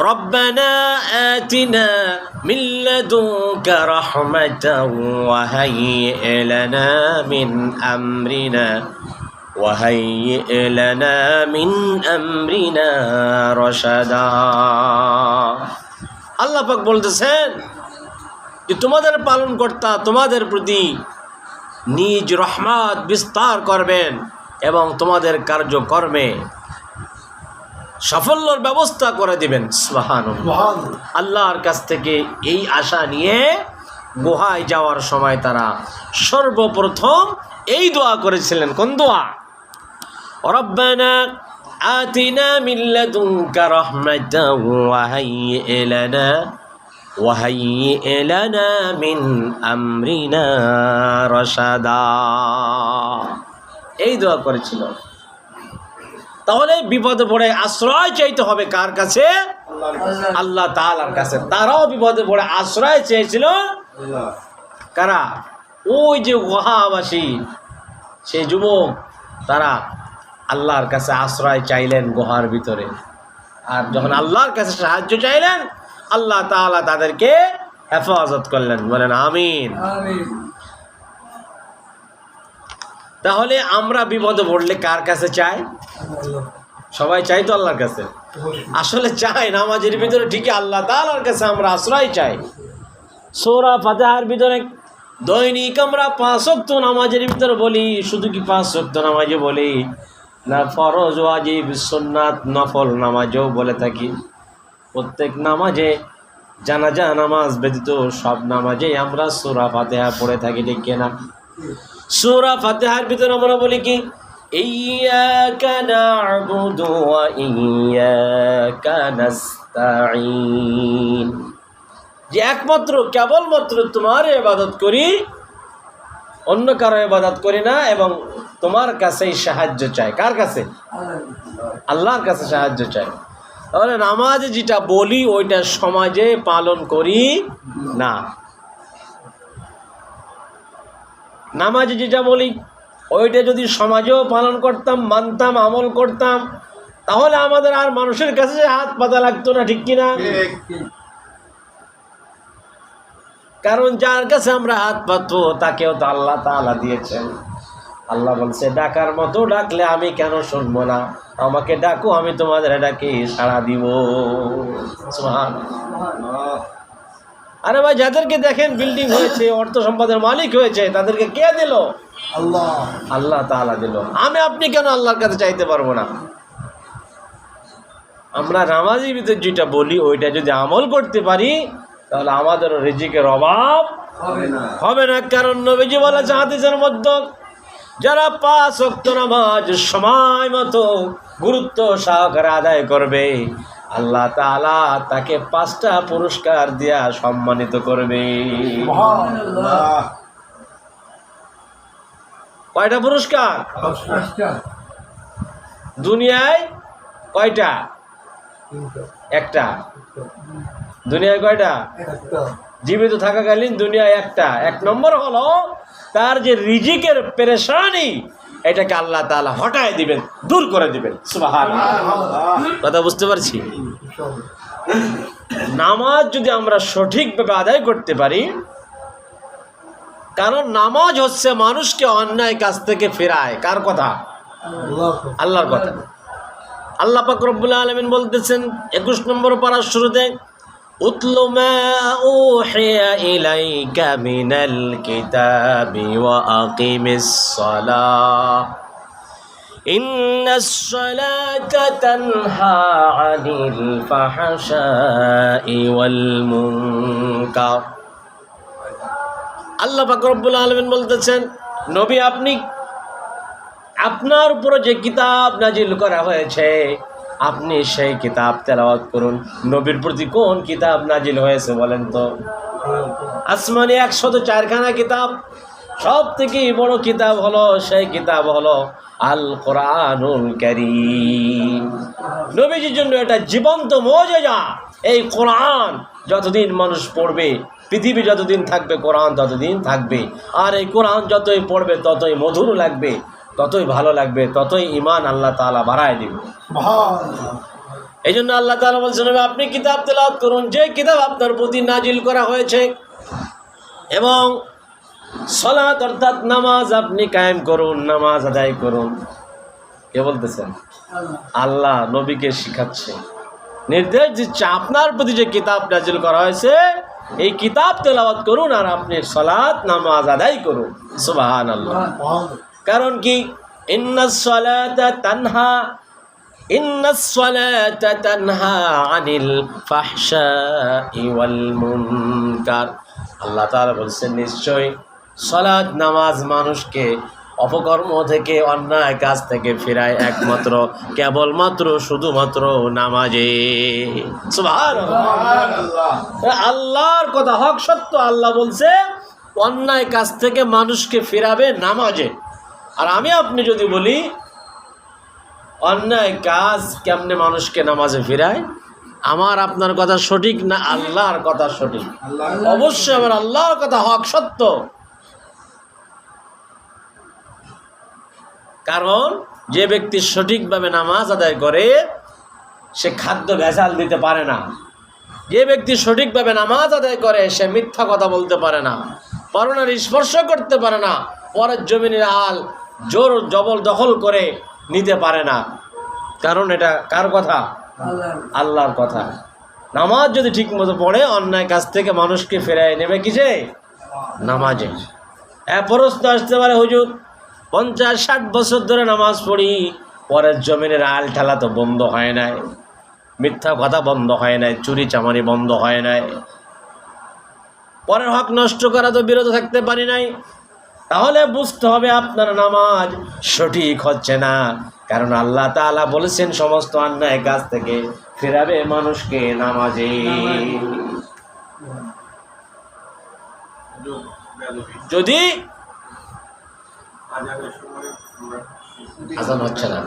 ربنا آتنا من لدنك رحمة وهيئ لنا من أمرنا وهيئ لنا من أمرنا رشدا আল্লাহ পাক বলতেছেন যে তোমাদের পালন কর্তা তোমাদের প্রতি নিজ রহমত বিস্তার করবেন এবং তোমাদের কার্যকর্মে সাফল্যর ব্যবস্থা করে দিবেন সুবহান আল্লাহর কাছ থেকে এই আশা নিয়ে গুহায় যাওয়ার সময় তারা সর্বপ্রথম এই দোয়া করেছিলেন কোন দোয়া ربنا آتنا من لدنك رحمة وهيئ لنا وهيئ لنا من أمرنا رشدا এই দোয়া করেছিল তাহলে বিপদে পড়ে আশ্রয় চাইতে হবে কার কাছে? আল্লাহ তাআলার কাছে। তারাও বিপদে পড়ে আশ্রয় চেয়েছিল কারা? ওই যে গুহাবাসী সেই যুবক তারা আল্লাহর কাছে আশ্রয় চাইলেন গুহার ভিতরে। আর যখন আল্লাহর কাছে সাহায্য চাইলেন আল্লাহ তাআলা তাদেরকে হেফাজত করলেন। বলেন আমিন। তাহলে আমরা বিপদে পড়লে কার কাছে চাই? সবাই চাই তো আল্লাহর কাছে। আসলে চাই, নামাজের ভিতরে ঠিকই আল্লাহ তাআলার কাছে আমরা আশ্রয় চাই। সোরা ফাতেহার ভিতরে দৈনিক আমরা পাঁচ অক্ত নামাজের ভিতরে বলি, শুধু কি পাঁচ অক্ত নামাজে বলি? না, ফরজ, ওয়াজিব, সুন্নাত, নফল নামাজেও বলে থাকি। প্রত্যেক নামাজে জানাজা, নামাজ ব্যতীত সব নামাজেই আমরা সুরা ফাতেহা পড়ে থাকি, ঠিক কিনা? সুরা ফাতেহার ভিতরে আমরা বলি কি? যে একমাত্র, কেবলমাত্র তোমার ইবাদত করি, অন্য কারও ইবাদত করি না এবং তোমার কাছেই সাহায্য চাই। কার কাছে? আল্লাহর কাছে সাহায্য চাই। তাহলে নামাজ যেটা বলি, ওইটা সমাজে পালন করি না। নামাজ যেটা বলি ওইটা যদি সমাজেও পালন করতাম মানতাম আমল করতাম তাহলে আমাদের আর মানুষের কাছে হাত পাতা লাগতো না ঠিক কিনা? কারণ যার কাছে আমরা হাত পাতবো তাকেও তো আল্লাহ তাআলা দিয়েছেন। আল্লাহ বলছে ডাকার মতো ডাকলে আমি কেন শুনব না? আমাকে ডাকো আমি তোমাদের ডাকে সাড়া দিব। আরে ভাই যাদেরকে দেখেন বিল্ডিং হয়েছে অর্থ সম্পদের মালিক হয়েছে তাদেরকে কে দিল? আল্লাহ। আল্লাহ তাআলা দিল। আমি আপনি কেন আল্লাহর কাছে চাইতে পারব না? আমরা নামাজি ভিতর যেটা বলি ওইটা যদি আমল করতে পারি তাহলে আমাদের রিজিকের অভাব হবে না। হবে না কারণ নবীজি বলেছে হাদিসের মধ্যে যারা পাঁচ অক্ত নামাজ সময় মতো গুরুত্ব সহকারে আদায় করবে আল্লাহ তাআলা তাকে পাঁচটা পুরস্কার দিয়া সম্মানিত করবে। কয়টা পুরস্কার? দুনিয়ায় কয়টা? একটা। দুনিয়ায় কয়টা? জীবিত থাকাকালীন দুনিয়ায় একটা। এক নম্বর হলো তার যে রিজিকের পেরেশানি এটাকে আল্লাহ তাআলা হটায় দিবেন, দূর করে দিবেন। কথা বুঝতে পারছি? নামাজ যদি আমরা সঠিকভাবে আদায় করতে পারি, কারণ নামাজ হচ্ছে মানুষকে অন্যায় কাজ থেকে ফেরায়। কার কথা? আল্লাহর কথা। আল্লাহ পাক আলামিন বলতেছেন, একুশ নম্বর পাড়ার শুরুতে উতলু মা উহিয়া ইলাইকা মিনাল কিতাবি ওয়া আকিমিস সালাহ إن الصلاة تنهى عن الفحشاء والمنكر আল্লাহ পাক রব্বুল আলামিন বলতেছেন নবী আপনি আপনার উপরে যে কিতাব নাজিল করা হয়েছে আপনি সেই কিতাব তেলাওয়াত করুন। নবীর প্রতি কোন কিতাব নাজিল হয়েছে বলেন তো? আসমানি একশত চারখানা কিতাব সব থেকে বড় কিতাব হলো, সেই কিতাব হলো আল কোরআনুল কারীম। নবীজির জন্য এটা জীবন্ত মজেজা। এই কোরআন যতদিন মানুষ পড়বে, পৃথিবী যতদিন থাকবে, কোরআন ততদিন থাকবে। আর এই কোরআন যতই পড়বে, ততই মধুর লাগবে। ততই ভালো লাগবে ততই ইমান আল্লাহ তালা বাড়ায় দিবে। এই জন্য আল্লাহ তালা বলছেন আপনি কিতাব তেলাওয়াত করুন। যে কিতাব আপনার প্রতি নাজিল করা হয়েছে এবং সলাত অর্থাৎ নামাজ আপনি কায়েম করুন নামাজ আদায় করুন। কে বলতেছেন? আল্লাহ। নবীকে শিখাচ্ছে। নির্দেশ দিচ্ছে আপনার প্রতি যে কিতাব নাজিল করা হয়েছে এই কিতাব তেলাওয়াত করুন আর আপনি সলাৎ নামাজ আদায় করুন। সুবাহান আল্লাহ কারণ কি? তানহা তানহা আনিল মুনকার। আল্লাহ তাআলা বলছেন নিশ্চয় সালাত নামাজ মানুষকে অপকর্ম থেকে, অন্যায় কাজ থেকে ফেরায় একমাত্র, কেবলমাত্র, শুধুমাত্র নামাজে। আল্লাহর কথা, হক সত্য, আল্লাহ বলছে, অন্যায় কাজ থেকে মানুষকে ফেরাবে নামাজে। আর আমি আপনি যদি বলি, অন্যায় কাজ কেমনে মানুষকে নামাজে ফিরায়? আমার আপনার কথা সঠিক না আল্লাহর কথা সঠিক? অবশ্যই আমার আল্লাহর কথা হক সত্য। কারণ যে ব্যক্তি সঠিকভাবে নামাজ আদায় করে, সে খাদ্য ভেজাল দিতে পারে না। যে ব্যক্তি সঠিকভাবে নামাজ আদায় করে, সে মিথ্যা কথা বলতে পারে না। পরনার স্পর্শ করতে পারে না। পরের জমিনের আল জোর জবল দখল করে নিতে পারে না। কারণ এটা কার কথা? আল্লাহর কথা। নামাজ যদি ঠিক মতো পড়ে, অন্যায় কাছ থেকে মানুষকে ফেরায় নেবে কিসে? নামাজে। প্রশ্ন আসতে পারে, হুজুর, পঞ্চাশ, ষাট বছর ধরে নামাজ পড়ি, পরের জমিনের আল ঠেলা তো বন্ধ হয় নাই, মিথ্যা কথা বন্ধ হয় নাই, চুরি চামারি বন্ধ হয় নাই। পরের হক নষ্ট করা তো বিরত থাকতে পারি নাই তাহলে বুঝতে হবে আপনার নামাজ সঠিক হচ্ছে না। কারণ আল্লাহ তালা বলেছেন, সমস্ত অন্যায় কাছ থেকে ফেরাবে মানুষকে নামাজে। যদি আজান হচ্ছে না।